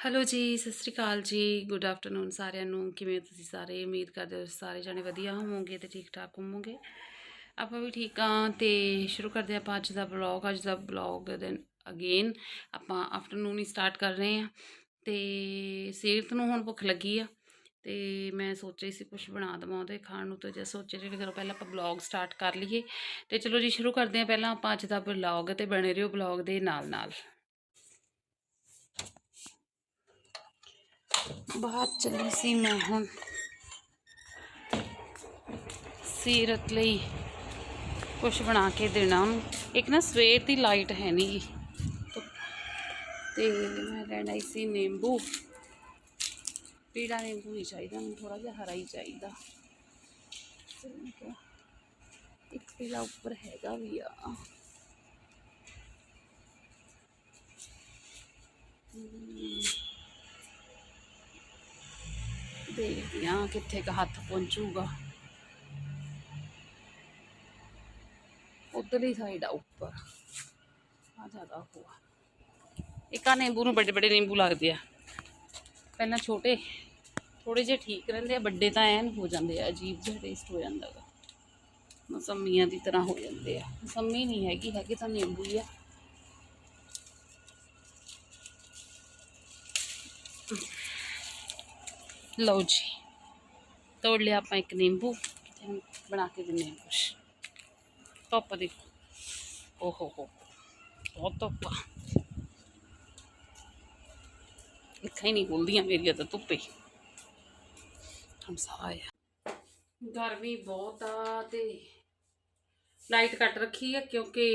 Hello ਜੀ, ਸਤਿ ਸ਼੍ਰੀ ਅਕਾਲ ਜੀ। ਗੁੱਡ ਆਫਟਰਨੂਨ ਸਾਰਿਆਂ ਨੂੰ। ਕਿਵੇਂ ਤੁਸੀਂ ਸਾਰੇ? ਉਮੀਦ ਕਰਦੇ ਹੋ ਸਾਰੇ ਜਾਣੇ ਵਧੀਆ ਹੋਵੋਗੇ ਤੇ ਠੀਕ ਠਾਕ ਹੋਵੋਗੇ ਆਪਾਂ ਵੀ ਠੀਕ ਆ ਤੇ ਸ਼ੁਰੂ ਕਰਦੇ ਹਾਂ ਆਪਾਂ ਅੱਜ ਦਾ ਬਲੌਗ ਅੱਜ ਦਾ ਬਲੌਗ ਦੈਨ ਅਗੇਨ ਆਪਾਂ ਆਫਟਰਨੂਨ ਹੀ ਸਟਾਰਟ ਕਰ ਰਹੇ ਹਾਂ। ਤੇ ਸੀਰਤ ਨੂੰ ਹੁਣ ਭੁੱਖ ਲੱਗੀ ਆ ਤੇ ਮੈਂ ਸੋਚ ਰਹੀ ਸੀ ਕੁਝ ਬਣਾ ਦੇਵਾਂ ਉਹਦੇ ਖਾਣ ਨੂੰ। ਤੇ ਜੇ ਸੋਚੇ ਜਿਹੜੇ ਕਰੋ ਪਹਿਲਾਂ ਆਪਾਂ ਬਲੌਗ ਸਟਾਰਟ ਕਰ ਲਈਏ। ਤੇ ਚਲੋ ਜੀ, ਸ਼ੁਰੂ ਕਰਦੇ ਹਾਂ। ਪਹਿਲਾਂ ਆਪਾਂ ਅੱਜ ਦਾ ਬਲੌਗ ਤੇ ਬਣੇ ਰਹੋ। ਬਲੌਗ ਦੇ ਨਾਲ ਨਾਲ ਬਾਹਰ ਚੱਲੀ ਸੀ ਮੈਂ ਹੁਣ। ਸੀਰਤ ਲਈ ਕੁਝ ਬਣਾ ਕੇ ਦੇਣਾ ਉਹਨੂੰ। ਇੱਕ ਨਾ ਸਵੇਰ ਦੀ ਲਾਈਟ ਹੈ ਨਹੀਂ ਤੇ ਮੈਂ ਲੈਣ ਆਈ ਸੀ ਨਿੰਬੂ। ਪੀੜਾ ਨਿੰਬੂ ਨਹੀਂ ਚਾਹੀਦਾ, ਮੈਨੂੰ ਥੋੜਾ ਜਿਹਾ ਹਰਾ ਹੀ ਚਾਹੀਦਾ। ਇੱਕ ਪੀਲਾ ਉੱਪਰ ਹੈਗਾ ਵੀ ਆ। ਹਮ। ਦੇਖਦੀ ਹਾਂ ਕਿੱਥੇ ਕ ਹੱਥ ਪਹੁੰਚੂਗਾ। ਉਧਰਲੀ ਸਾਈਡ ਆ, ਉੱਪਰ। ਆ ਜ਼ਿਆਦਾ ਹੋਆ ਇੱਕ ਆ ਨਿੰਬੂ ਨੂੰ ਵੱਡੇ ਵੱਡੇ ਨਿੰਬੂ ਲੱਗਦੇ ਆ। ਪਹਿਲਾਂ ਛੋਟੇ ਥੋੜੇ ਜਿਹੇ ਠੀਕ ਰਹਿੰਦੇ ਆ, ਵੱਡੇ ਤਾਂ ਐਨ ਹੋ ਜਾਂਦੇ ਆ, ਅਜੀਬ ਜਿਹਾ ਟੇਸਟ ਹੋ ਜਾਂਦਾ ਗਾ। ਮਸੰਮੀਆਂ ਦੀ ਤਰ੍ਹਾਂ ਹੋ ਜਾਂਦੇ ਆ। ਮਸੰਮੀ ਨਹੀਂ ਹੈਗੀ, ਹੈਗੇ ਤਾਂ ਨਿੰਬੂ ਹੀ ਆ। ਲਓ ਜੀ ਤੋੜ ਲਿਆ ਆਪਾਂ ਇੱਕ ਨਿੰਬੂ ਤੇ ਹੁਣ ਬਣਾ ਕੇ ਦਿੰਨੇ ਆ ਕੁਛ ਧੁੱਪ ਦੇਖੋ ਓਹੋ ਹੋ ਬਹੁਤ ਧੁੱਪ ਆ ਇੱਥੇ ਹੀ ਨਹੀਂ ਖੁੱਲਦੀਆਂ ਮੇਰੀਆਂ ਤਾਂ ਧੁੱਪੇ ਹਮਸਾ ਆ ਗਰਮੀ ਬਹੁਤ ਆ ਤੇ ਲਾਈਟ ਕੱਟ ਰੱਖੀ ਆ ਕਿਉਂਕਿ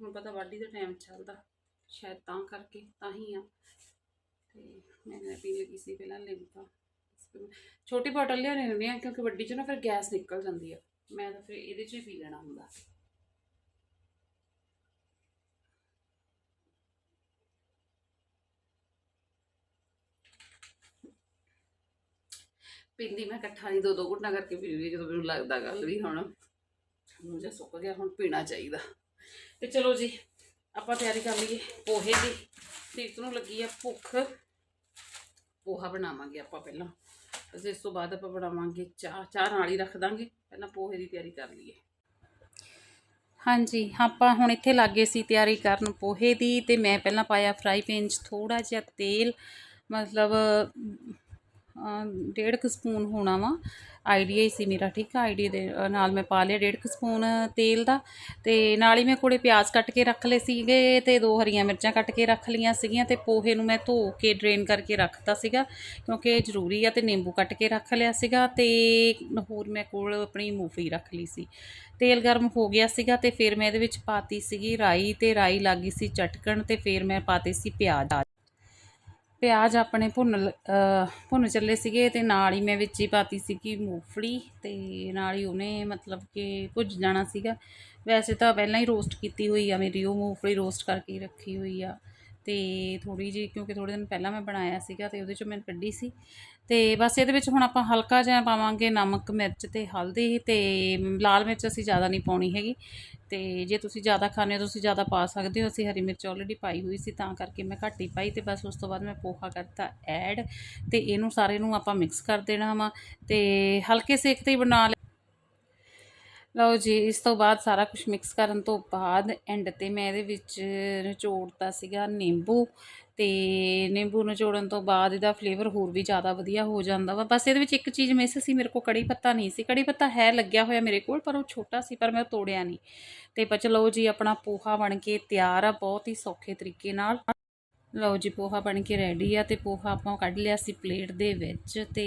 ਹੁਣ ਪਤਾ ਵਾਢੀ ਦਾ ਟਾਈਮ ਚੱਲਦਾ ਸ਼ਾਇਦ ਤਾਂ ਕਰਕੇ ਤਾਂ ਹੀ ਆ ਤੇ ਮੈਂ ਨਾ ਪੀ ਲਈ ਸੀ ਪਹਿਲਾਂ ਲਿਮਕਾ ਛੋਟੀ ਬੋਟਲ ਲਿਆਉਣੀ ਹੁੰਦੀ ਆ, ਕਿਉਂਕਿ ਵੱਡੀ ਚ ਨਾ ਫਿਰ ਗੈਸ ਨਿਕਲ ਜਾਂਦੀ ਆ। ਮੈਂ ਤਾਂ ਫਿਰ ਇਹਦੇ ਚ ਹੀ ਪੀ ਲੈਣਾ ਹੁੰਦਾ। ਪੀਂਦੀ ਮੈਂ ਇਕੱਠਾ ਨਹੀਂ ਦੋ ਦੋ ਘੁੱਟਾਂ ਕਰਕੇ ਪੀ ਲਈ ਜਦੋਂ ਮੈਨੂੰ ਲੱਗਦਾ ਗੱਲ ਵੀ ਹੁਣ। ਮੂੰਹ ਜਿਹਾ ਸੁੱਕ ਗਿਆ, ਹੁਣ ਪੀਣਾ ਚਾਹੀਦਾ। ਤੇ ਚਲੋ ਜੀ, ਆਪਾਂ ਤਿਆਰੀ ਕਰ ਲਈਏ ਪੋਹੇ ਦੀ। ਸੀਰਤ ਨੂੰ ਲੱਗੀ ਆ ਭੁੱਖ। ਪੋਹਾ ਬਣਾਵਾਂਗੇ ਆਪਾਂ ਪਹਿਲਾਂ। ਤੇ ਇਸ ਤੋਂ ਬਾਅਦ ਆਪਾਂ ਬਣਾਵਾਂਗੇ ਚਾਹ ਚਾਹ ਨਾਲ ਹੀ ਰੱਖ ਦਾਂਗੇ। ਪਹਿਲਾਂ ਪੋਹੇ ਦੀ ਤਿਆਰੀ ਕਰ ਲਈਏ। ਹਾਂਜੀ, ਆਪਾਂ ਹੁਣ ਇੱਥੇ ਲੱਗੇ ਸੀ ਤਿਆਰੀ ਕਰਨ ਪੋਹੇ ਦੀ ਤੇ ਮੈਂ ਪਹਿਲਾਂ ਪਾਇਆ ਫਰਾਈ ਪੈਨ 'ਚ ਥੋੜਾ ਜਿਹਾ ਤੇਲ, ਮਤਲਬ ਡੇਢ ਕੁ ਸਪੂਨ ਹੋਣਾ ਵਾ। ਆਈਡੀਆ ਹੀ ਸੀ ਮੇਰਾ, ਠੀਕ ਆ? ਆਈਡੀਆ ਦੇ ਨਾਲ ਮੈਂ ਪਾ ਲਿਆ ਡੇਢ ਕੁ ਸਪੂਨ ਤੇਲ ਦਾ। ਤੇ ਨਾਲ ਹੀ ਮੈਂ ਕੋਲੇ ਪਿਆਜ਼ ਕੱਟ ਕੇ ਰੱਖ ਲਏ ਸੀਗੇ ਤੇ ਦੋ ਹਰੀਆਂ ਮਿਰਚਾਂ ਕੱਟ ਕੇ ਰੱਖ ਲਈਆਂ ਸੀਗੀਆਂ ਤੇ ਪੋਹੇ ਨੂੰ ਮੈਂ ਧੋ ਕੇ ਡਰੇਨ ਕਰਕੇ ਰੱਖਤਾ ਸੀਗਾ, ਕਿਉਂਕਿ ਇਹ ਜ਼ਰੂਰੀ ਆ ਤੇ ਨਿੰਬੂ ਕੱਟ ਕੇ ਰੱਖ ਲਿਆ ਸੀਗਾ ਤੇ ਹੋਰ ਮੈਂ ਕੋਲ ਆਪਣੀ ਮੂੰਗਫਲੀ ਰੱਖ ਲਈ ਸੀ। ਤੇਲ ਗਰਮ ਹੋ ਗਿਆ ਸੀਗਾ ਤੇ ਫਿਰ ਮੈਂ ਇਹਦੇ ਵਿੱਚ ਪਾਤੀ ਸੀਗੀ ਰਾਈ ਤੇ ਰਾਈ ਲੱਗੀ ਸੀ ਚਟਕਣ ਤੇ ਫਿਰ ਮੈਂ ਪਾਤੇ ਸੀ ਪਿਆਜ਼। ਪਿਆਜ਼ ਆਪਣੇ ਭੁੰਨ ਲ- ਭੁੰਨ ਚੱਲੇ ਸੀਗੇ ਤੇ ਨਾਲ ਹੀ ਮੈਂ ਵਿੱਚ ਹੀ ਪਾਤੀ ਸੀਗੀ ਮੂੰਗਫਲੀ ਤੇ ਨਾਲ ਹੀ ਉਹਨੇ ਮਤਲਬ ਕਿ ਭੁੱਜ ਜਾਣਾ ਸੀਗਾ। ਵੈਸੇ ਤਾਂ ਪਹਿਲਾਂ ਹੀ ਰੋਸਟ ਕੀਤੀ ਹੋਈ ਆ ਮੇਰੀ, ਉਹ ਮੂੰਗਫਲੀ ਰੋਸਟ ਕਰਕੇ ਹੀ ਰੱਖੀ ਹੋਈ ਆ। ਤੇ ਥੋੜੀ ਜਿਹੀ ਕਿਉਂਕਿ ਥੋੜੇ ਦਿਨ ਪਹਿਲਾਂ ਮੈਂ ਬਣਾਇਆ ਸੀਗਾ ਤੇ ਉਹਦੇ ਚੋਂ ਮੈਂ ਕੱਢੀ ਸੀ। ਤੇ ਬਸ ਇਹਦੇ ਵਿੱਚ ਹੁਣ ਆਪਾਂ ਹਲਕਾ ਜਿਹਾ ਪਾਵਾਂਗੇ ਨਮਕ, ਮਿਰਚ ਤੇ ਹਲਦੀ ਤੇ ਲਾਲ ਮਿਰਚ ਅਸੀਂ ਜ਼ਿਆਦਾ ਨਹੀਂ ਪਾਉਣੀ ਹੈਗੀ। ਤੇ ਜੇ ਤੁਸੀਂ ਜ਼ਿਆਦਾ ਖਾਣੇ ਹੋ, ਤੁਸੀਂ ਜ਼ਿਆਦਾ ਪਾ ਸਕਦੇ ਹੋ। ਅਸੀਂ ਹਰੀ ਮਿਰਚ ਆਲਰੇਡੀ ਪਾਈ ਹੋਈ ਸੀ ਤਾਂ ਕਰਕੇ ਮੈਂ ਘੱਟ ਹੀ ਪਾਈ ਤੇ ਬਸ ਉਸ ਤੋਂ ਬਾਅਦ ਮੈਂ ਪੋਹਾ ਕਰਤਾ ਐਡ ਤੇ ਇਹਨੂੰ ਸਾਰੇ ਨੂੰ ਆਪਾਂ ਮਿਕਸ ਕਰ ਦੇਣਾ ਵਾ ਤੇ ਹਲਕੇ ਸੇਕ ਤੇ ਹੀ ਬਣਾ ਲਿਆ ਲਓ ਜੀ, ਇਸ ਤੋਂ ਬਾਅਦ ਸਾਰਾ ਕੁਝ ਮਿਕਸ ਕਰਨ ਤੋਂ ਬਾਅਦ ਐਂਡ ਤੇ ਮੈਂ ਇਹਦੇ ਵਿੱਚ ਨਿਚੋੜਤਾ ਸੀਗਾ ਨਿੰਬੂ ਤੇ ਨਿੰਬੂ ਨਿਚੋੜਨ ਤੋਂ ਬਾਅਦ ਇਹਦਾ ਫਲੇਵਰ ਹੋਰ ਵੀ ਜ਼ਿਆਦਾ ਵਧੀਆ ਹੋ ਜਾਂਦਾ ਵਾ। ਬਸ ਇਹਦੇ ਵਿੱਚ ਇੱਕ ਚੀਜ਼ ਮਿਸ ਸੀ, ਮੇਰੇ ਕੋਲ ਕੜੀ ਪੱਤਾ ਨਹੀਂ ਸੀ। ਕੜੀ ਪੱਤਾ ਹੈ, ਲੱਗਿਆ ਹੋਇਆ ਮੇਰੇ ਕੋਲ, ਪਰ ਉਹ ਛੋਟਾ ਸੀ, ਪਰ ਮੈਂ ਉਹ ਤੋੜਿਆ ਨਹੀਂ। ਤੇ ਬਚ ਲਓ ਜੀ, ਆਪਣਾ ਪੋਹਾ ਬਣ ਕੇ ਤਿਆਰ ਆ, ਬਹੁਤ ਹੀ ਸੌਖੇ ਤਰੀਕੇ ਨਾਲ। ਲਓ ਜੀ, ਪੋਹਾ ਬਣ ਕੇ ਰੈਡੀ ਆ ਤੇ ਪੋਹਾ ਆਪਾਂ ਕੱਢ ਲਿਆ ਸੀ ਪਲੇਟ ਦੇ ਵਿੱਚ ਤੇ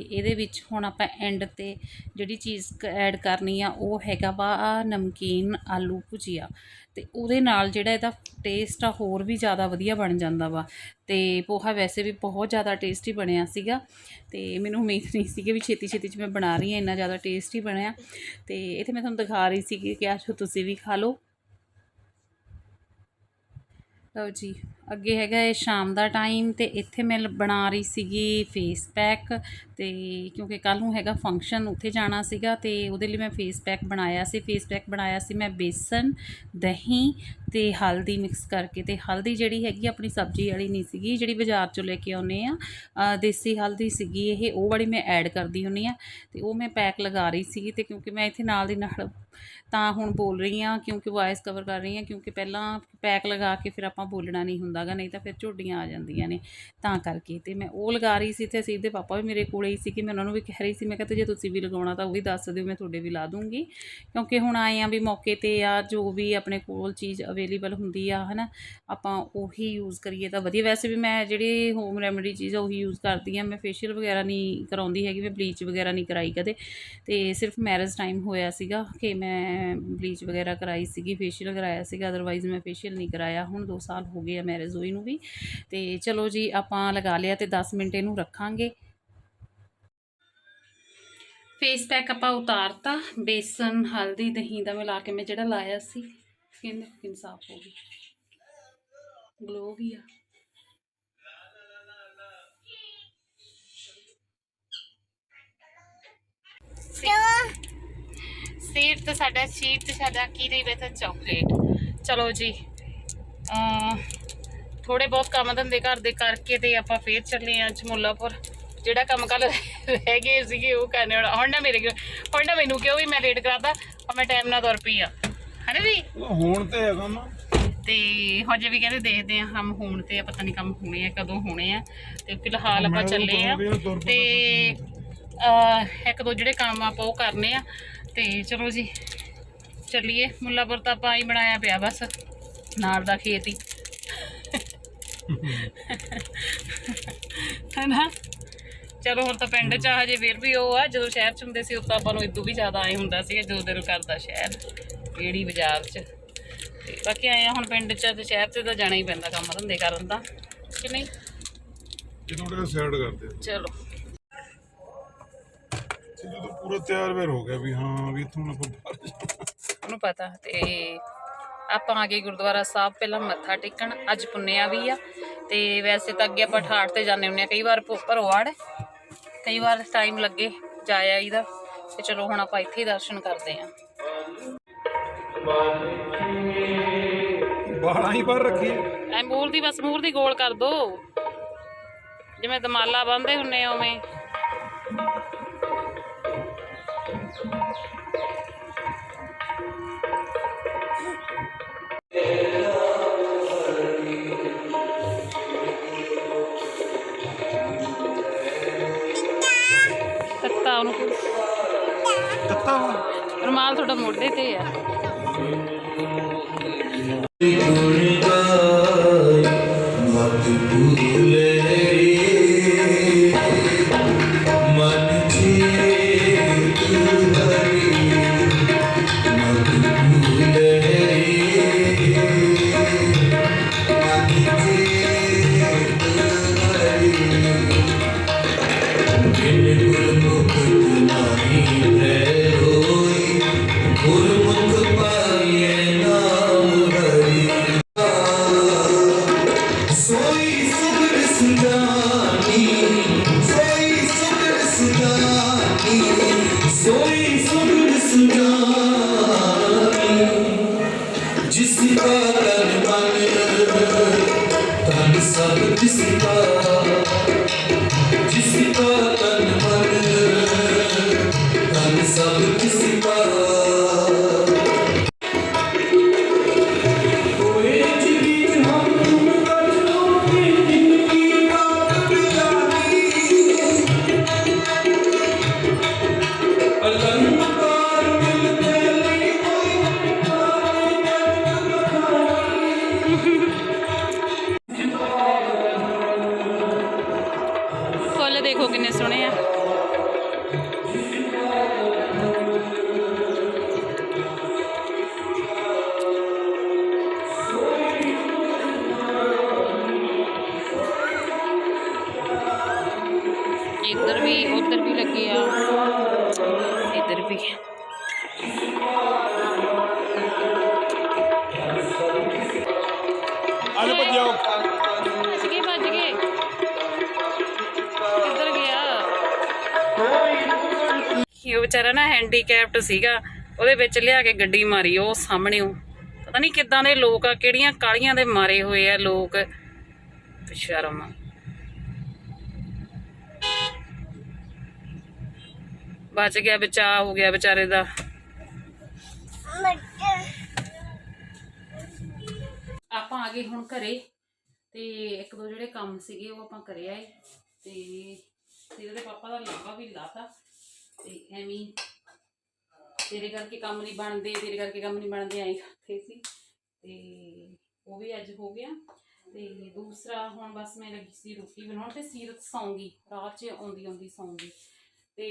ਇਹਦੇ ਵਿੱਚ ਹੁਣ ਆਪਾਂ ਐਂਡ ਤੇ ਜਿਹੜੀ ਚੀਜ਼ ਐਡ ਕਰਨੀ ਆ, ਉਹ ਹੈਗਾ ਵਾ ਨਮਕੀਨ ਆਲੂ ਭੁਜੀਆ ਤੇ ਉਹਦੇ ਨਾਲ ਜਿਹੜਾ ਇਹਦਾ ਟੇਸਟ ਆ ਹੋਰ ਵੀ ਜ਼ਿਆਦਾ ਵਧੀਆ ਬਣ ਜਾਂਦਾ ਵਾ ਤੇ ਪੋਹਾ ਵੈਸੇ ਵੀ ਬਹੁਤ ਜ਼ਿਆਦਾ ਟੇਸਟੀ ਬਣਿਆ ਸੀਗਾ ਤੇ ਮੈਨੂੰ ਉਮੀਦ ਨਹੀਂ ਸੀ ਕਿ ਵੀ ਛੇਤੀ ਛੇਤੀ ਚ ਮੈਂ ਬਣਾ ਰਹੀ ਹਾਂ, ਇੰਨਾ ਜ਼ਿਆਦਾ ਟੇਸਟੀ ਬਣਿਆ ਤੇ ਇੱਥੇ ਮੈਂ ਤੁਹਾਨੂੰ ਦਿਖਾ ਰਹੀ ਸੀ ਕਿ ਆਸ਼ੋ ਤੁਸੀਂ ਵੀ ਖਾ ਲਓ। ਲਓ ਜੀ ਅੱਗੇ ਹੈਗਾ ਇਹ ਸ਼ਾਮ ਦਾ ਟਾਈਮ ਤੇ ਇੱਥੇ ਮੈਂ ਲ- ਬਣਾ ਰਹੀ ਸੀਗੀ ਫੇਸ ਪੈਕ ਤੇ ਕਿਉਂਕਿ ਕੱਲ ਨੂੰ ਹੈਗਾ ਫੰਕਸ਼ਨ ਉੱਥੇ ਜਾਣਾ ਸੀਗਾ ਤੇ ਉਹਦੇ ਲਈ ਮੈਂ ਫੇਸ ਪੈਕ ਬਣਾਇਆ ਸੀ ਫੇਸ ਪੈਕ ਬਣਾਇਆ ਸੀ ਮੈਂ ਬੇਸਨ, ਦਹੀਂ ਤੇ ਹਲਦੀ ਮਿਕਸ ਕਰਕੇ ਤੇ ਹਲਦੀ ਜਿਹੜੀ ਹੈਗੀ ਆਪਣੀ ਸਬਜ਼ੀ ਵਾਲੀ ਨਹੀਂ ਸੀਗੀ, ਜਿਹੜੀ ਬਾਜ਼ਾਰ ਚੋਂ ਲੈ ਕੇ ਆਉਨੇ ਆ ਦੇਸੀ ਹਲਦੀ ਸੀਗੀ ਇਹ, ਉਹ ਵਾਲੀ ਮੈਂ ਐਡ ਕਰਦੀ ਹੁੰਨੀ ਆ ਤੇ ਉਹ ਮੈਂ ਪੈਕ ਲਗਾ ਰਹੀ ਸੀਗੀ ਤੇ ਕਿਉਂਕਿ ਮੈਂ ਇੱਥੇ ਨਾਲ ਦੀ ਨਾਲ ਤਾਂ ਹੁਣ ਬੋਲ ਰਹੀ ਆ ਕਿਉਂਕਿ ਵਾਇਸ ਕਵਰ ਕਰ ਰਹੀ ਆ ਕਿਉਂਕਿ ਪਹਿਲਾਂ ਪੈਕ ਲਗਾ ਕੇ ਫਿਰ ਆਪਾਂ ਬੋਲਣਾ ਨਹੀਂ ਹੁੰਦਾ। ਹੁੰਦਾਗਾ ਨਹੀਂ ਤਾਂ ਫਿਰ ਝੋਡੀਆਂ ਆ ਜਾਂਦੀਆਂ ਨੇ। ਤਾਂ ਕਰਕੇ ਤੇ ਮੈਂ ਉਹ ਲਗਾ ਰਹੀ ਸੀ ਤੇ ਅਸੀਰ ਦੇ ਪਾਪਾ ਵੀ ਮੇਰੇ ਕੋਲੇ ਹੀ ਸੀ ਕਿ ਮੈਂ ਉਹਨਾਂ ਨੂੰ ਵੀ ਕਹਿ ਰਹੀ ਸੀ, ਮੈਂ ਕਿਹਾ ਤੇ ਜੇ ਤੁਸੀਂ ਵੀ ਲਗਾਉਣਾ ਤਾਂ ਉਹ ਵੀ ਦੱਸ ਦਿਓ, ਮੈਂ ਤੁਹਾਡੇ ਵੀ ਲਾ ਦੂੰਗੀ। ਕਿਉਂਕਿ ਹੁਣ ਆਏ ਆ ਵੀ ਮੌਕੇ ਤੇ ਆ, ਜੋ ਵੀ ਆਪਣੇ ਕੋਲ ਚੀਜ਼ ਅਵੇਲੇਬਲ ਹੁੰਦੀ ਆ, ਹਨਾ, ਆਪਾਂ ਉਹੀ ਯੂਜ਼ ਕਰੀਏ ਤਾਂ ਵਧੀਆ। ਵੈਸੇ ਵੀ ਮੈਂ ਜਿਹੜੀ ਹੋਮ ਰੈਮਡੀ ਚੀਜ਼ ਆ, ਉਹੀ ਯੂਜ਼ ਕਰਦੀ ਆ, ਮੈਂ ਫੇਸ਼ੀਅਲ ਵਗੈਰਾ ਨਹੀਂ ਕਰਾਉਂਦੀ ਹੈਗੀ, ਮੈਂ ਬਲੀਚ ਵਗੈਰਾ ਨਹੀਂ ਕਰਾਈ ਕਦੇ। ਤੇ ਸਿਰਫ ਮੈਰਿਜ ਟਾਈਮ ਹੋਇਆ ਸੀਗਾ ਕਿ ਮੈਂ ਬਲੀਚ ਵਗੈਰਾ ਕਰਾਈ ਸੀਗੀ ਫੇਸ਼ੀਅਲ ਕਰਾਇਆ ਸੀਗਾ ਅਦਰਵਾਈਜ਼ ਮੈਂ ਫੇਸ਼ੀਅਲ ਨਹੀਂ ਕਰਾਇਆ। ਹੁਣ 2 ਸਾਲ ਹੋ ਗਏ ਆ ਮੈਰਿਜ ਹੋਈ ਨੂੰ ਵੀ। ਤੇ ਚਲੋ ਜੀ, ਆਪਾਂ ਲਗਾ ਲਿਆ ਤੇ 10 ਮਿੰਟ ਇਹਨੂੰ ਰੱਖਾਂਗੇ। ਫੇਸ ਪੈਕ ਆਪਾਂ ਉਤਾਰਤਾ। ਬੇਸਨ, ਹਲਦੀ, ਦਹੀਂ ਦਾ ਮਿਲਾ ਕੇ ਮੈਂ ਜਿਹੜਾ ਲਾਇਆ ਸੀ ਸਕਿਨ ਸਕਿਨ ਸਾਫ਼ ਹੋ ਗਈ। ਗਲੋ ਵੀ ਆ। ਸੀਟ ਤੇ ਸਾਡਾ ਸੀਟ ਤੇ ਸਾਡਾ ਕੀ ਰਹੀ ਬੈਠਾ ਚਾਕਲੇਟ ਚਲੋ ਜੀ ਅ ਥੋੜੇ ਬਹੁਤ ਕੰਮ ਧੰਦੇ ਘਰ ਦੇ ਕਰਕੇ ਤੇ ਆਪਾਂ ਫੇਰ ਚੱਲੇ ਆ ਚਮੋਲਾਪੁਰ। ਜਿਹੜਾ ਕੰਮ ਕੱਲ ਰਹਿ ਗਏ ਸੀਗੇ ਉਹ ਕਰਨੇ ਹੁਣ ਹੁਣ ਨਾ ਮੇਰੇ ਹੁਣ ਨਾ ਮੈਨੂੰ ਕਿਉਂ ਵੀ ਮੈਂ ਲੇਟ ਕਰਾਤਾ ਔਰ ਮੈਂ ਟਾਈਮ ਨਾਲ ਤੁਰ ਪਈ ਆ। ਹਨਾ ਵੀ ਹੁਣ ਤੇ ਹੈ ਕੰਮ ਤੇ ਹਜੇ ਵੀ ਕਹਿੰਦੇ ਦੇਖਦੇ ਆ ਕੰਮ ਹੋਣ ਤੇ ਪਤਾ ਨਹੀਂ ਕੰਮ ਹੋਣੇ ਆ ਕਦੋਂ ਹੋਣੇ ਆ। ਤੇ ਫਿਲਹਾਲ ਆਪਾਂ ਚੱਲੇ ਆ। ਨਾ ਤੇ ਇੱਕ ਦੋ ਜਿਹੜੇ ਕੰਮ ਆਪਾਂ ਉਹ ਕਰਨੇ ਆ। ਤੇ ਚਲੋ ਜੀ ਚੱਲੀਏ। ਮੁੱਲਾਪੁਰ ਤਾਂ ਆਪਾਂ ਹੀ ਬਣਾਇਆ ਪਿਆ ਬਸ ਨਾਲ ਦਾ ਖੇਤ ਹੀ। ਹਨਾ? ਚਲੋ ਹੁਣ ਤਾਂ ਪਿੰਡ ਚ ਆ ਹਜੇ ਫਿਰ ਵੀ ਉਹ ਆ ਜਦੋਂ ਸ਼ਹਿਰ ਚ ਹੁੰਦੇ ਸੀ ਉਦੋਂ ਤਾਂ ਆਪਾਂ ਨੂੰ ਇਦੋਂ ਵੀ ਜ਼ਿਆਦਾ ਆਏ ਹੁੰਦਾ ਸੀ ਜਦੋਂ ਦਿਲ ਕਰਦਾ ਸ਼ਹਿਰ ਕਿਹੜੀ ਬਾਜ਼ਾਰ ਚ। ਤੇ ਬਾਕੀ ਆਏ ਆ ਹੁਣ ਪਿੰਡ ਚ ਤੇ ਸ਼ਹਿਰ ਚ ਤਾਂ ਜਾਣਾ ਹੀ ਪੈਂਦਾ ਕੰਮ ਧੰਦੇ ਕਰਨ ਦਾ ਕਿ ਨਹੀਂ? ਇਹ ਥੋੜਾ ਸਾਈਡ ਕਰਦੇ ਚਲੋ। ਜਦੋਂ ਪੂਰਾ ਤਿਆਰ ਵੇਰ ਹੋ ਗਿਆ ਵੀ ਹਾਂ ਵੀ ਇੱਥੋਂ ਨਾ ਆਪਾਂ ਬਾਹਰ ਜਾਣਾ। ਉਹਨੂੰ ਪਤਾ ਤੇ ਆਪਾਂ ਆ ਗਏ ਗੁਰਦੁਆਰਾ ਸਾਹਿਬ ਪਹਿਲਾਂ ਮੱਥਾ ਟੇਕਣ ਅੱਜ ਪੁੰਨਿਆ ਵੀ ਆ। ਤੇ ਵੈਸੇ ਤਾਂ ਅੱਗੇ ਆਪਾਂ ਠਾਠ ਤੇ ਜਾਂਦੇ ਹੁੰਦੇ ਆ ਕਈ ਵਾਰ ਭੋ- ਭਰੋੜ ਕਈ ਵਾਰ ਟਾਈਮ ਲੱਗੇ ਜਾਇਆ ਇਹਦਾ ਤੇ ਚਲੋ ਹੁਣ ਆਪਾਂ ਇੱਥੇ ਹੀ ਦਰਸ਼ਨ ਕਰਦੇ ਆਂ। ਬਾਲਾਂ ਹੀ ਪਰ ਰੱਖੀ ਐ ਮੂਰ ਦੀ ਬਸ ਮੂਰ ਦੀ ਗੋਲ ਕਰ ਦੋ। ਜਿਵੇਂ ਦਮਾਲਾ ਬੰਨਦੇ ਹੁੰਨੇ ਆ ਤੁਹਾਡਾ ਮੋਢੇ ਤੇ ਆ। ਸੋਈ ਸੁਗਰ ਸੁਜਾਨੀ ਜਿਸ ਦਾ ਤਨ ਮਨ ਤਨ ਸਭ ਜਿਸ ਦਾ ਇੱਧਰ ਵੀ ਉੱਧਰ ਵੀ ਲੱਗੇ ਆ। ਇੱਧਰ ਵੀ। ਆਲੇ ਭੱਜਿਆ ਜਾਓ ਭੱਜ ਗਏ ਭੱਜ ਗਏ। ਕਿੱਧਰ ਗਿਆ? ਇਹ ਵਿਚਾਰਾ ਨਾ ਹੈਂਡੀਕੈਪਟ ਸੀਗਾ ਉਹਦੇ ਵਿੱਚ ਲਿਆ ਕੇ ਗੱਡੀ ਮਾਰੀ ਉਹ ਸਾਹਮਣੇ ਉਹ। ਪਤਾ ਨਹੀਂ ਕਿੱਦਾਂ ਦੇ ਲੋਕ ਆ ਕਿਹੜੀਆਂ ਕਾਲੀਆਂ ਦੇ ਮਾਰੇ ਹੋਏ ਆ ਲੋਕ। ਸ਼ਰਮ ਬਚ ਗਿਆ ਬਚਾ ਹੋ ਗਿਆ ਵਿਚਾਰੇ ਦਾ। ਆਪਾਂ ਆ ਗਏ ਹੁਣ ਘਰੇ ਤੇ ਇੱਕ ਦੋ ਜਿਹੜੇ ਕੰਮ ਸੀਗੇ ਉਹ ਆਪਾਂ ਕਰਿਆ ਏ ਤੇ ਤੇਰੇ ਦੇ ਪਾਪਾ ਦਾ ਲਾਂਬਾ ਵੀ ਲਾਤਾ ਤੇ ਐਵੇਂ ਤੇਰੇ ਕਰਕੇ ਕੰਮ ਨਹੀਂ ਬਣਦੇ, ਤੇਰੇ ਕਰਕੇ ਕੰਮ ਨਹੀਂ ਬਣਦੇ, ਐਂ ਕਰਦੇ ਸੀ। ਤੇ ਉਹ ਵੀ ਅੱਜ ਹੋ ਗਿਆ ਤੇ ਦੂਸਰਾ ਹੁਣ ਬਸ ਮੈਂ ਲੱਗੀ ਸੀ ਰੋਟੀ ਬਣਾਉਣ ਤੇ ਸੀਰਤ ਸੌਂਗੀ, ਰਾਤ 'ਚ ਆਉਂਦੀ ਆਉਂਦੀ ਸੌਂਗੀ। ਤੇ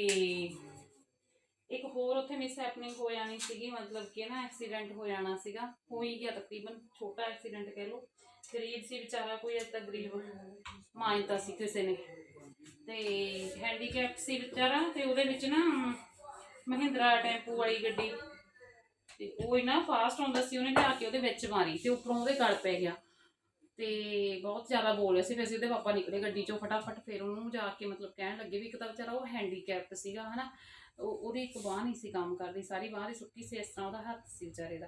ਇੱਕ ਹੋਰ ਉੱਥੇ ਮਿਸ ਹੈਪਨਿੰਗ ਹੋ ਜਾਣੀ ਸੀਗੀ, ਮਤਲਬ ਕਿ ਨਾ ਐਕਸੀਡੈਂਟ ਹੋ ਜਾਣਾ ਸੀਗਾ। ਹੋ ਗਿਆ ਤਕਰੀਬਨ, ਛੋਟਾ ਐਕਸੀਡੈਂਟ ਕਹਿ ਲਓ। ਗਰੀਬ ਸੀ ਵਿਚਾਰਾ, ਕੋਈ ਅੱਜ ਤੱਕ ਗਰੀਬ ਮਾਨਤਾ ਸੀ ਕਿਸੇ ਨੇ। ਤੇ ਹੈਂਡੀਕੈਪ ਸੀ ਵਿਚਾਰਾ ਤੇ ਉਹਦੇ ਵਿੱਚ ਨਾ ਮਹਿੰਦਰਾ ਟੈਂਪੂ ਵਾਲੀ ਗੱਡੀ। ਤੇ ਉਹ ਇਨਾ ਫਾਸਟ ਆਉਂਦਾ ਸੀ, ਉਹਨੇ ਲਿਆ ਕੇ ਉਹਦੇ ਵਿੱਚ ਮਾਰੀ ਤੇ ਉੱਪਰੋਂ ਉਹਦੇ ਗਲ ਪੈ ਗਿਆ। ਤੇ ਬਹੁਤ ਜ਼ਿਆਦਾ ਬੋਲ ਰਿਹਾ ਸੀ। ਫਿਰ ਅਸੀਂ ਉਹਦੇ ਪਾਪਾ ਨਿਕਲੇ ਗੱਡੀ ਚੋਂ ਫਟਾਫਟ, ਫਿਰ ਉਹਨੂੰ ਜਾ ਕੇ ਮਤਲਬ ਕਹਿਣ ਲੱਗੇ ਵੀ ਇੱਕ ਤਾਂ ਵਿਚਾਰਾ ਉਹ ਹੈਂਡੀਕੈਪਟ ਸੀਗਾ, ਹਨਾ। ਉਹਦੀ ਇੱਕ ਬਾਹ ਨਹੀਂ ਸੀ ਕੰਮ ਕਰਦੀ, ਸਾਰੀ ਬਾਹ ਦੀ ਸੁੱਕੀ ਸੀ, ਇਸ ਤਰ੍ਹਾਂ ਉਹਦਾ ਹੱਥ ਸੀ ਵਿਚਾਰੇ ਦਾ।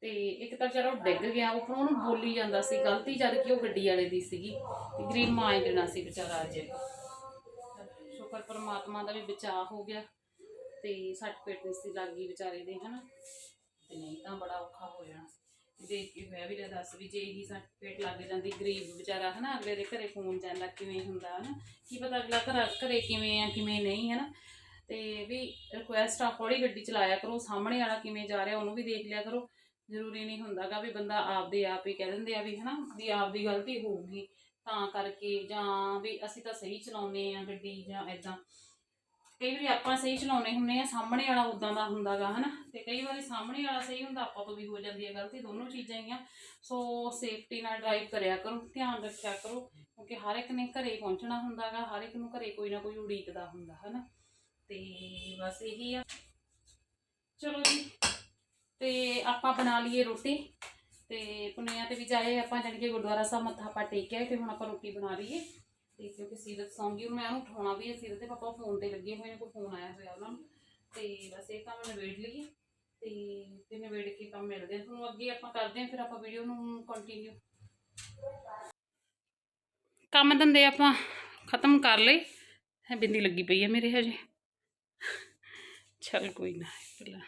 ਤੇ ਇੱਕ ਤਾਂ ਵਿਚਾਰਾ ਉਹ ਡਿੱਗ ਗਿਆ ਉੱਪਰੋਂ ਉਹਨੂੰ ਬੋਲੀ ਜਾਂਦਾ ਸੀ, ਗਲਤੀ ਜਦ ਕਿ ਉਹ ਗੱਡੀ ਵਾਲੇ ਦੀ ਸੀਗੀ। ਤੇ ਗਰੀਬ ਮਾਂ ਦੇਣਾ ਸੀ ਵਿਚਾਰਾ ਅੱਜ। ਸ਼ੁਕਰ ਪਰਮਾਤਮਾ ਦਾ ਵੀ ਬਚਾਅ ਹੋ ਗਿਆ ਤੇ ਸੱਟ ਪੇਟ ਨਹੀਂ ਸੀ ਲੱਗੀ ਵਿਚਾਰੇ ਦੇ, ਹਨਾ। ਤੇ ਨਹੀਂ ਤਾਂ ਬੜਾ ਔਖਾ ਹੋ ਜਾਣਾ ਦੇਖ ਕੇ ਹੋਇਆ ਵੀ ਲੈ ਦੱਸ ਵੀ ਜੇ ਹੀ ਸੱਟ ਪੇਟ ਲੱਗ ਜਾਂਦੀ, ਗਰੀਬ ਵਿਚਾਰਾ ਹਨਾ, ਅਗਲੇ ਦੇ ਘਰੇ ਫੋਨ ਜਾਂਦਾ ਕਿਵੇਂ ਹੁੰਦਾ ਹਨਾ, ਕੀ ਪਤਾ ਅਗਲਾ ਘਰ, ਘਰੇ ਕਿਵੇਂ ਆ, ਕਿਵੇਂ ਨਹੀਂ ਹਨਾ। ਤੇ ਵੀ ਰਿਕੁਐਸਟ ਆ ਹੌਲੀ ਗੱਡੀ ਚਲਾਇਆ ਕਰੋ, ਸਾਹਮਣੇ ਵਾਲਾ ਕਿਵੇਂ ਜਾ ਰਿਹਾ ਉਹਨੂੰ ਵੀ ਦੇਖ ਲਿਆ ਕਰੋ। ਜ਼ਰੂਰੀ ਨਹੀਂ ਹੁੰਦਾਗਾ ਵੀ ਬੰਦਾ ਆਪਦੇ ਆਪ ਹੀ ਕਹਿ ਦਿੰਦੇ ਆ ਵੀ ਹਨਾ, ਵੀ ਆਪਦੀ ਗਲਤੀ ਹੋਊਗੀ। ਤਾਂ ਕਰਕੇ ਜਾਂ ਵੀ ਅਸੀਂ ਤਾਂ ਸਹੀ ਚਲਾਉਂਦੇ ਆ ਗੱਡੀ ਜਾਂ ਐਦਾਂ ਕਈ ਵਾਰੀ ਆਪਾਂ ਸਹੀ ਚਲਾਉਂਦੇ ਹੁੰਨੇ ਆ, ਸਾਹਮਣੇ ਵਾਲਾ ਉਦਾਂ ਦਾ ਹੁੰਦਾਗਾ, ਹਨਾ? ਤੇ ਕਈ ਵਾਰੀ ਸਾਹਮਣੇ ਵਾਲਾ ਸਹੀ ਹੁੰਦਾ, ਆਪਾਂ ਤੋਂ ਵੀ ਹੋ ਜਾਂਦੀ ਹੈ ਗਲਤੀ, ਦੋਨੋਂ ਚੀਜ਼ਾਂ ਹੀ ਆ। ਸੋ ਸੇਫਟੀ ਨਾਲ ਡਰਾਈਵ ਕਰਿਆ ਕਰੋ, ਧਿਆਨ ਰੱਖਿਆ ਕਰੋ, ਕਿਉਂਕਿ ਹਰ ਇੱਕ ਨੇ ਘਰੇ ਪਹੁੰਚਣਾ ਹੁੰਦਾਗਾ, ਹਰ ਇੱਕ ਨੂੰ ਘਰੇ ਕੋਈ ਨਾ ਕੋਈ ਉਡੀਕਦਾ ਹੁੰਦਾ, ਹਨਾ? ਤੇ ਬਸ ਇਹੀ ਆ। ਚਲੋ ਜੀ, ਤੇ ਆਪਾਂ ਬਣਾ ਲਈਏ ਰੋਟੀ। ਤੇ ਪੁੰਨਿਆ ਤੇ ਵੀ ਜਾਏ, ਆਪਾਂ ਜਾਣੀ ਕਿ ਗੁਰਦੁਆਰਾ ਸਾਹਿਬ ਮੱਥਾ ਪਾ ਟੇਕਿਆ, ਤੇ ਹੁਣ ਆਪਾਂ ਰੋਟੀ ਬਣਾ ਲਈਏ। ਤੇ ਕਿਉਂਕਿ ਸੀਰਤ ਸੌਂ ਗਈ, ਮੈਂ ਉਹਨੂੰ ਉਠਾਉਣਾ ਵੀ ਹੈ, ਸੀਰਤ ਦੇ ਪਾਪਾ ਫੋਨ ਤੇ ਲੱਗੇ ਹੋਏ ਨੇ, ਕੋਈ ਫੋਨ ਆਇਆ ਹੋਇਆ ਉਹਨਾਂ ਨੂੰ। ਤੇ ਬਸ ਇਹ ਕੰਮ ਨਿਬੇੜ ਲਈਏ, ਤੇ ਤੇ ਨਿਬੇੜ ਕੇ ਕੰਮ ਮਿਲਦੇ ਆ ਤੁਹਾਨੂੰ ਅੱਗੇ ਆਪਾਂ ਕਰਦੇ ਆ ਫਿਰ ਆਪਾਂ ਵੀਡੀਓ ਨੂੰ ਕੰਟੀਨਿਊ ਕੰਮ ਧੰਦੇ ਆਪਾਂ ਖਤਮ ਕਰ ਲਏ। ਹੈ, ਬਿੰਦੀ ਲੱਗੀ ਪਈ ਹੈ ਮੇਰੇ ਹਜੇ। ਚਲ ਕੋਈ ਨਾ ਪਹਿਲਾਂ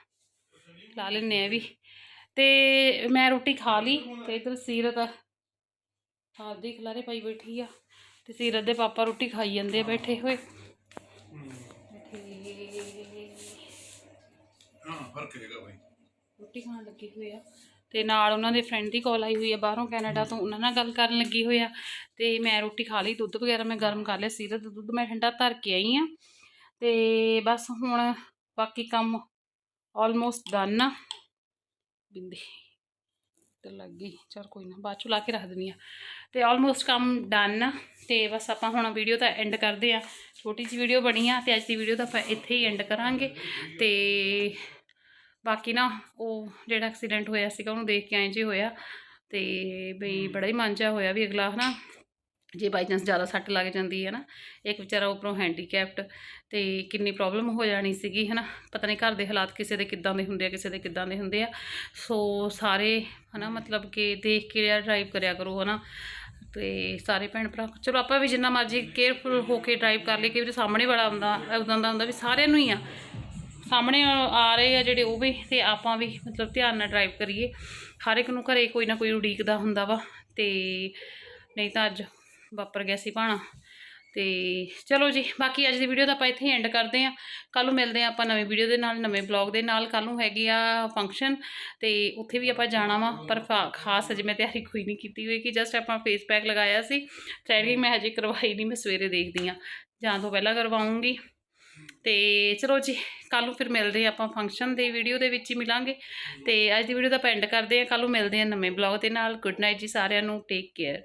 ਲਾ ਲੈਨੇ ਆ ਵੀ। ਤੇ ਮੈਂ ਰੋਟੀ ਖਾ ਲਈ, ਤੇ ਇਧਰ ਸੀਰਤ ਆਪਦੀ ਖਲਾਰੇ ਪਾਈ ਬੈਠੀ ਆ। ਤੇ ਸੀਰਤ ਦੇ ਪਾਪਾ ਰੋਟੀ ਖਾਈ ਜਾਂਦੇ ਆ ਬੈਠੇ ਹੋਏ। ਬੈਠੇ ਹਾਂ ਫ਼ਰਕ ਹੈਗਾ ਬਾਈ। ਰੋਟੀ ਖਾਣ ਲੱਗੇ ਹੋਏ ਆ। ਤੇ ਨਾਲ ਉਹਨਾਂ ਦੇ ਫਰੈਂਡ ਦੀ ਕਾਲ ਆਈ ਹੋਈ ਆ ਬਾਹਰੋਂ ਕੈਨੇਡਾ ਤੋਂ ਉਹਨਾਂ ਨਾਲ ਗੱਲ ਕਰਨ ਲੱਗੀ ਹੋਈ ਆ। ਤੇ ਮੈਂ ਰੋਟੀ ਖਾ ਲਈ ਦੁੱਧ ਵਗੈਰਾ ਮੈਂ ਗਰਮ ਕਰ ਲਿਆ ਸੀਰਤ ਦਾ ਦੁੱਧ ਮੈਂ ਠੰਡਾ ਧਰ ਕੇ ਆਈ ਆ। ਤੇ ਬਸ ਹੁਣ ਬਾਕੀ ਕੰਮ ਆਲਮੋਸਟ ਡਨ ਆ। ਬਿੰਦੀ। ਤੇ ਲੱਗ ਗਈ। ਚਲ ਕੋਈ ਨਾ ਬਾਅਦ ਚ ਲਾ ਕੇ ਰੱਖ ਦਿੰਦੀ ਆ ਤੇ ਆਲਮੋਸਟ ਕੰਮ ਡਨ ਆ। ਤੇ ਬਸ ਆਪਾਂ ਹੁਣ ਵੀਡੀਓ ਤਾਂ ਐਂਡ ਕਰਦੇ ਆ ਛੋਟੀ ਜਿਹੀ ਵੀਡੀਓ ਬਣੀ ਆ ਤੇ ਅੱਜ ਦੀ ਵੀਡੀਓ ਤਾਂ ਆਪਾਂ ਇੱਥੇ ਹੀ ਐਂਡ ਕਰਾਂਗੇ। ਤੇ ਬਾਕੀ ਨਾ ਉਹ ਜਿਹੜਾ ਐਕਸੀਡੈਂਟ ਹੋਇਆ ਸੀਗਾ ਉਹਨੂੰ ਦੇਖ ਕੇ ਐਂ ਜੇ ਹੋਇਆ। ਤੇ ਬਈ ਬੜਾ ਹੀ ਮਨ ਜਿਹਾ ਹੋਇਆ ਵੀ ਅਗਲਾ ਹਨਾ? ਜੇ ਬਾਈ ਚਾਂਸ ਜ਼ਿਆਦਾ ਸੱਟ ਲੱਗ ਜਾਂਦੀ ਹੈ ਨਾ, ਇੱਕ ਵਿਚਾਰਾ ਉੱਪਰੋਂ ਹੈਂਡੀਕੈਪਟ ਤੇ ਕਿੰਨੀ ਪ੍ਰੋਬਲਮ ਹੋ ਜਾਣੀ ਸੀਗੀ, ਹਨਾ? ਪਤਾ ਨਹੀਂ ਘਰ ਦੇ ਹਾਲਾਤ ਕਿਸੇ ਦੇ ਕਿੱਦਾਂ ਦੇ ਹੁੰਦੇ ਆ, ਕਿਸੇ ਦੇ ਕਿੱਦਾਂ ਦੇ ਹੁੰਦੇ ਆ। ਸੋ ਸਾਰੇ, ਹਨਾ, ਮਤਲਬ ਕਿ ਦੇਖ ਕੇ ਡਰਾਈਵ ਕਰਿਆ ਕਰੋ, ਹਨਾ? ਤੇ ਸਾਰੇ ਭੈਣ ਭਰਾ, ਚਲੋ ਆਪਾਂ ਵੀ ਜਿੰਨਾ ਮਰਜ਼ੀ ਕੇਅਰਫੁਲ ਹੋ ਕੇ ਡਰਾਈਵ ਕਰ ਲਈਏ, ਕਿ ਵੀ ਸਾਹਮਣੇ ਵਾਲਾ ਹੁੰਦਾ ਉਦਾਂ ਦਾ ਹੁੰਦਾ ਵੀ ਸਾਰਿਆਂ ਨੂੰ ਹੀ ਆ। ਸਾਹਮਣੇ ਆ ਰਹੇ ਆ ਜਿਹੜੇ ਉਹ ਵੀ, ਤੇ ਆਪਾਂ ਵੀ ਮਤਲਬ ਧਿਆਨ ਨਾਲ ਡਰਾਈਵ ਕਰੀਏ। ਹਰ ਇੱਕ ਨੂੰ ਘਰੇ ਕੋਈ ਨਾ ਕੋਈ ਉਡੀਕਦਾ ਹੁੰਦਾ ਵਾ, ਤੇ ਨਹੀਂ ਤਾਂ ਅੱਜ ਵਾਪਰ ਗਿਆ ਸੀ ਭਾਣਾ। ਤੇ ਚਲੋ ਜੀ, ਬਾਕੀ ਅੱਜ ਦੀ ਵੀਡੀਓ ਦਾ ਆਪਾਂ ਇੱਥੇ ਹੀ ਐਂਡ ਕਰਦੇ ਆਂ ਕੱਲ ਨੂੰ ਮਿਲਦੇ ਆਂ ਆਪਾਂ ਨਵੇਂ ਵੀਡੀਓ ਦੇ ਨਾਲ, ਨਵੇਂ ਬਲੌਗ ਦੇ ਨਾਲ। ਕੱਲ ਨੂੰ ਹੈਗੀ ਆ ਫੰਕਸ਼ਨ ਤੇ ਉੱਥੇ ਵੀ ਆਪਾਂ ਜਾਣਾ ਵਾ, ਪਰ ਫਾ- ਖਾਸ ਅਜੇ ਮੈਂ ਤਿਆਰੀ ਕੋਈ ਨਹੀਂ ਕੀਤੀ ਹੋਈ ਕਿ ਜਸਟ ਆਪਾਂ ਫੇਸ ਪੈਕ ਲਗਾਇਆ ਸੀ। ਥ੍ਰੈਡਿੰਗ ਮੈਂ ਹਜੇ ਕਰਵਾਈ ਨਹੀਂ, ਮੈਂ ਸਵੇਰੇ ਦੇਖਦੀ ਆਂ ਜਾਂ ਤੋਂ ਪਹਿਲਾਂ ਕਰਵਾਉਂਗੀ। ਤੇ ਚਲੋ ਜੀ ਕੱਲ ਨੂੰ ਫਿਰ ਮਿਲਦੇ ਆਂ ਆਪਾਂ ਫੰਕਸ਼ਨ ਦੇ ਵੀਡੀਓ ਦੇ ਵਿੱਚ ਹੀ ਮਿਲਾਂਗੇ। ਤੇ ਅੱਜ ਦੀ ਵੀਡੀਓ ਦਾ ਆਪਾਂ ਐਂਡ ਕਰਦੇ ਆਂ ਕੱਲ ਨੂੰ ਮਿਲਦੇ ਆਂ ਨਵੇਂ ਬਲੌਗ ਦੇ ਨਾਲ। ਗੁੱਡ ਨਾਈਟ ਜੀ ਸਾਰਿਆਂ ਨੂੰ। Take care